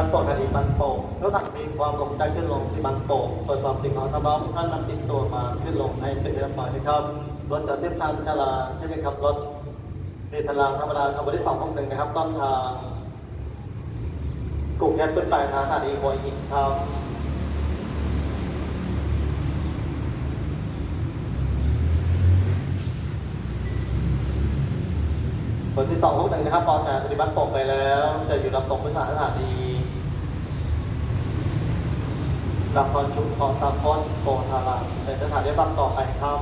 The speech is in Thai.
บ้านโป่งคดีบ้านโป่งรถถังมีความลงใจขึ้นลงที่บ้านโป่งตรวจสอบสิ่งของสำรองท่านนำติดตัวมาขึ้นลงให้เป็นเรียบร้อยนะครับรถจอดเทียบทางชาลาใช่ไหมครับรถมีทางธรรมดาขบวนที่สองของหนึ่งนะครับต้นทางกลุ่มแยกขึ้นไปทางสถานีหัวหินครับผลที่สองของหนึ่งนะครับปอจากปฏิบัติตกไปแล้ว จะอยู่ลำตกพิสารสถานี ลำตอนชุมพรตาคอนโพธารามเป็นสถานที่ตั้งต่อไปครับ